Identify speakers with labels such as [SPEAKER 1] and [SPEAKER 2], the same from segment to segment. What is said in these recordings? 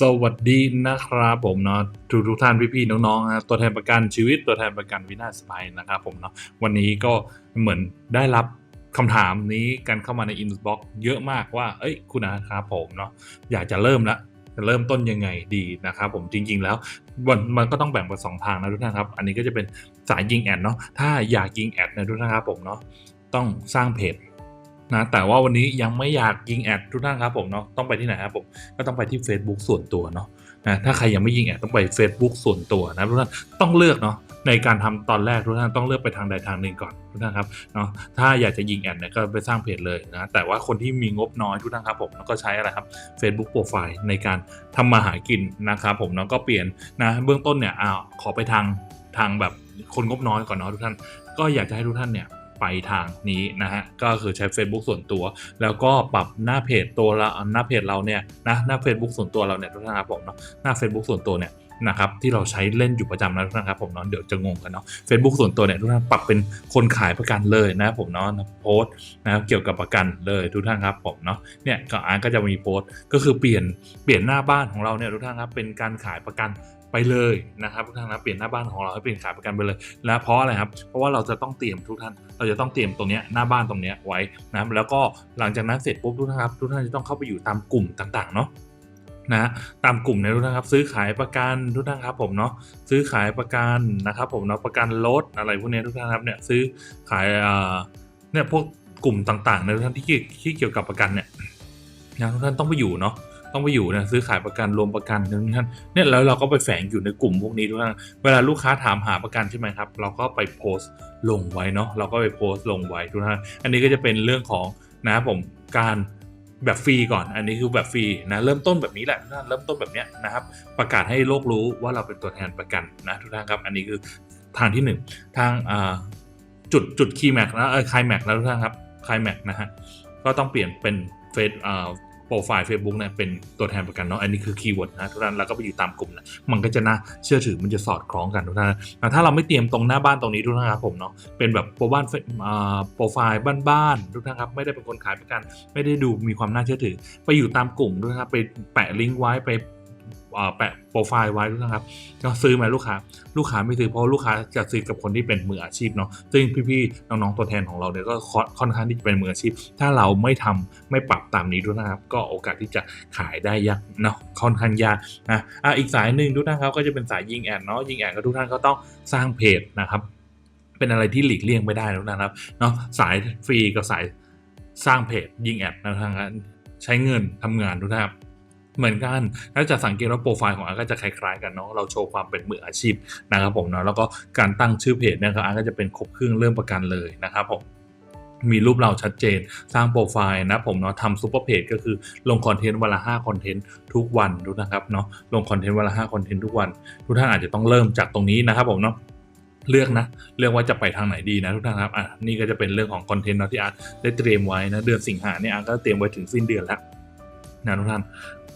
[SPEAKER 1] สวัสดีนะครับผมเนาะทุกทุกท่านพี่ๆน้องๆนะตัวแทนประกันชีวิตตัวแทนประกันวินาศภัยนะครับผมเนาะวันนี้ก็เหมือนได้รับคำถามนี้กันเข้ามาในอินบ็อกเยอะมากว่า เอ้ยคุณอาครับผมเนาะอยากจะเริ่มละจะเริ่มต้นยังไงดีนะครับผมจริง ๆ แล้วมันมันก็ต้องแบ่งเป็นสองทางนะทุกท่านครับ อันนี้ก็จะเป็นสายยิงแอดเนาะถ้าอยากยิงแอดนะทุกท่านครับผมเนาะต้องสร้างเพจ นะแต่ว่าวันนี้ยังไม่อยากยิงแอดทุกท่านครับผมเนาะต้องไปที่ไหนครับผมก็ต้องไปที่ Facebook ส่วนตัวเนาะนะถ้าใครยังไม่ยิงแอดต้องไป Facebook ส่วนตัวนะทุกท่านต้องเลือกเนาะในการทำตอนแรกทุกท่านต้องเลือกไปทางใดทางหนึ่งก่อนทุกท่านครับเนาะถ้าอยากจะยิงแอดเนี่ยก็ไปสร้างเพจเลยนะแต่ว่าคนที่มีงบน้อยทุกท่านครับผมแล้วก็ใช้อะไรครับ Facebook Profile ในการทำมาหากินนะครับผมเนาะก็เปลี่ยนนะเบื้องต้นเนี่ยอ้าวขอไปทางทางแบบคนงบน้อยก่อนเนาะทุกท่าน ก็อยากจะให้ทุกท่านเนี่ย ไปทางนี้นะฮะก็คือใช้ Facebook ส่วนตัว แล้วก็ปรับหน้าเพจตัวละหน้าเพจเราเนี่ยนะหน้า Facebook ส่วนตัวเราเนี่ยทุกท่านครับผมเนาะหน้า Facebook ส่วนตัวเนี่ยนะครับที่เราใช้เล่นอยู่ประจำนะทุกท่านครับผมเนาะเดี๋ยวจะงงกันเนาะ Facebook ส่วนตัวเนี่ยทุกท่านปรับเป็นคนขายประกันเลยนะผมเนาะโพสต์นะครับเกี่ยวกับประกันเลยทุกท่านครับผมเนาะเนี่ยก็อาร์ก็จะมีโพสต์ก็คือเปลี่ยนเปลี่ยนหน้าบ้านของเราเนี่ยทุกท่านครับเป็นการขายประกัน ไปเลยนะครับทุกท่านนะเปลี่ยนหน้าบ้านของเราให้เป็นขายประกันไปเลยและเพราะอะไรครับเพราะว่าเราจะต้องเตรียมทุกท่าน เราจะต้องเตรียมตรงนี้หน้าบ้านตรงนี้ไว้นะครับแล้วก็หลังจากนั้นเสร็จปุ๊บทุกท่านครับทุกท่านจะต้องเข้าไปอยู่ตามกลุ่มต่างๆเนาะนะตามกลุ่มเนี่ยทุกท่านครับซื้อขายประกันทุกท่านครับผมเนาะซื้อขายประกันนะครับผมเนาะประกันรถอะไรพวกเนี้ยทุกท่านครับเนี่ยซื้อขายเนี่ยพวกกลุ่มต่างๆในยทุกท่านที่เกี่ยวที่เกี่ยวกับประกันเนี่ยนะทุกท่านต้องไปอยู่เนาะ ต้องไปอยู่นะซื้อขายประกันรวมประกันทุกท่านเนี่ยแล้วเราก็ไปแฝงอยู่ในกลุ่มพวกนี้ทุกท่านเวลาลูกค้าถามหาประกันใช่ไหมครับ เราก็ไปโพสต์ลงไว้เนาะเราก็ไปโพสต์ลงไว้ทุกท่านอันนี้ก็จะเป็นเรื่องของนะผมการแบบฟรีก่อน อันนี้คือแบบฟรีนะ เริ่มต้นแบบนี้แหละทุกท่าน เริ่มต้นแบบเนี้ยนะครับ ประกาศให้โลกรู้ว่าเราเป็นตัวแทนประกันนะทุกท่านครับ อันนี้คือทางที่หนึ่งทางจุดจุดคีย์แม็กนะเออคายแม็กแล้วทุกท่านครับคายแม็กนะฮะ ก็ต้องเปลี่ยนเป็นเฟซอ่าโปรไฟล์ Facebook เนี่ยเป็นตัวแทนประกันเนาะอันนี้คือคีย์เวิร์ดนะทุกท่านแล้วก็ไปอยู่ตามกลุ่มนะมันก็จะน่าเชื่อถือมันจะสอดคล้องกันทุกท่านแต่ถ้าเราไม่เตรียมตรงหน้าบ้านตรงนี้ทุกท่านครับผมเนาะเป็นแบบโปรบ้านอ่าโปรไฟล์บ้านๆทุกท่านครับไม่ได้เป็นคนขายประกัน ไม่ได้ดูมีความน่าเชื่อถือ ไปอยู่ตามกลุ่มด้วยนครับไปแปะลิงก์ไว้ไป แปะโปรไฟล์ไว้ด้วยนะครับ ก็ซื้อมาลูกค้า ลูกค้าไม่ซื้อเพราะลูกค้าจะซื้อกับคนที่เป็นมืออาชีพเนาะซึ่งพี่ๆน้องๆตัวแทนของเราเนี่ยก็ค่อนข้างที่จะเป็นมืออาชีพ ถ้าเราไม่ทำไม่ปรับตามนี้ด้วยนะครับ ก็โอกาสที่จะขายได้ยากเนาะค่อนข้างยากนะอะอีกสายหนึ่งทุกท่านครับก็จะเป็นสายยิงแอดเนาะยิงแอดก็ทุกท่านก็ต้องสร้างเพจนะครับ เป็นอะไรที่หลีกเลี่ยงไม่ได้แล้วนะครับเนาะสายฟรีกับสายสร้างเพจยิงแอดนะครับใช้เงินทำงานทุกท่านครับ เหมือนกันถ้าจะสังเกตว่าโปรไฟล์ของอาร์ตก็จะคล้ายๆกันเนาะเราโชว์ความเป็นมืออาชีพนะครับผมเนาะแล้วก็การตั้งชื่อเพจเนี่ยครับอาร์ตก็จะเป็นครบเครื่องเรื่องประกันเลยนะครับผมมีรูปเราชัดเจนสร้างโปรไฟล์นะผมเนาะทำซุปเปอร์เพจก็คือลงคอนเทนต์วันละ5คอนเทนต์ทุกวันทุกนะครับเนาะลงคอนเทนต์วันละ5คอนเทนต์ทุกวัน ทุกท่านอาจจะต้องเริ่มจากตรงนี้นะครับผมเนาะเลือกนะเลือกว่าจะไปทางไหนดีนะทุกท่านครับอะนี่ก็จะเป็นเรื่องของคอนเทนต์เนาะที่อาร์ตได้เตรียมไว้นะเดือนสิงหาเนี่ยอาร์ตก็เตรียมไว้ถึงสิ้นเดือนแล้วนะทุกท่าน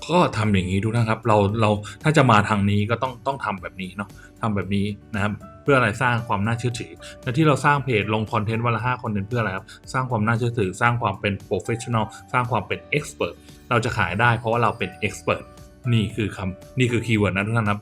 [SPEAKER 1] ก็ทำอย่างนี้ทุกท่านครับ เราเราถ้าจะมาทางนี้ก็ต้องต้องทำแบบนี้เนาะทำแบบนี้นะครับเพื่ออะไรสร้างความน่าเชื่อถือ และที่เราสร้างเพจลงคอนเทนต์วันละ5คอนเทนต์เพื่ออะไรครับ สร้างความน่าเชื่อถือ สร้างความเป็นโปรเฟชชั่นอล สร้างความเป็นเอ็กซ์เพรสเราจะขายได้เพราะว่าเราเป็นเอ็กซ์เพรสนี่คือคำนี่คือคีย์เวิร์ดนะทุกท่านครับ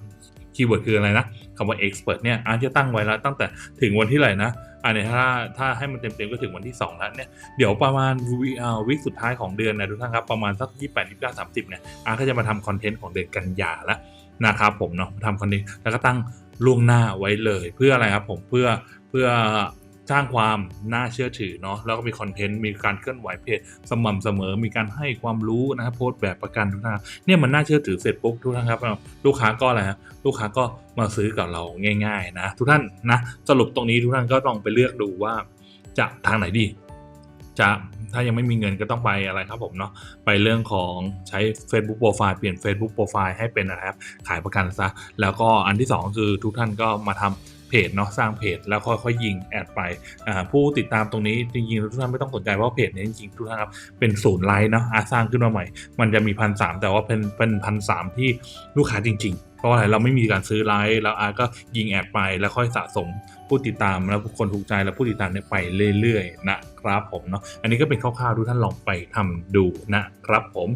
[SPEAKER 1] คีย์เวิร์ดคืออะไรนะคำว่า expert เนี่ยอาร์ตจะตั้งไว้แล้วตั้งแต่ถึงวันที่ไหนนะ อันนี้ถ้าถ้าให้มันเต็มๆก็ถึงวันที่ 2 แล้วเนี่ยเดี๋ยวประมาณวิอ่าวิกสุดท้ายของเดือนนะทุกท่านครับประมาณสัก28 29 30เนี่ยอาร์ก็จะมาทำคอนเทนต์ของเดือนกันยาแล้วนะครับผมเนาะทำคอนเทนต์แล้วก็ตั้งล่วงหน้าไว้เลย เพื่ออะไรครับผมเพื่อเพื่อ สร้างความน่าเชื่อถือเนาะแล้วก็มีคอนเทนต์มีการเคลื่อนไหวเพจสม่ำเสมอ มีการให้ความรู้นะครับโพสต์แบบประกันทุกท่านเนี่ยมันน่าเชื่อถือเสร็จปุ๊บทุกท่านครับลูกค้าก็อะไรฮะลูกค้าก็มาซื้อกับเราง่าย ๆ นะ ทุกท่านนะสรุปตรงนี้ทุกท่านก็ต้องไปเลือกดูว่าจะทางไหนดี จะถ้ายังไม่มีเงินก็ต้องไปอะไรครับผมเนาะไปเรื่องของใช้ Facebook Profile เปลี่ยน Facebook Profile ให้เป็นอะไรครับขายประกันซะ แล้วก็อันที่สองคือทุกท่านก็มาทำ จเนาะสร้างเพจแล้วค่อยๆยิงแอดไปผู้ติดตามตรงนี้จริงๆทุกท่านไม่ต้องสนใจว่าเพจนี้จริงๆทุกท่านครับเป็นศูนย์ไลน์เนาะสร้างขึ้นมาใหม่ มันจะมีพันสแต่ว่าเป็นเป็นพันสที่ลูกค้าจริง ๆ เพราะอะไรเราไม่มีการซื้อไลน์แล้วอาร์ก็ยิงแอดไปแล้วค่อยสะสมผู้ติดตามแล้วคนถูกใจแล้วผู้ติดตามเนี่ยไปเรื่อยๆนะครับผมเนาะอันนี้ก็เป็นคร่าวๆทุกท่านลองไปทำดูนะครับผม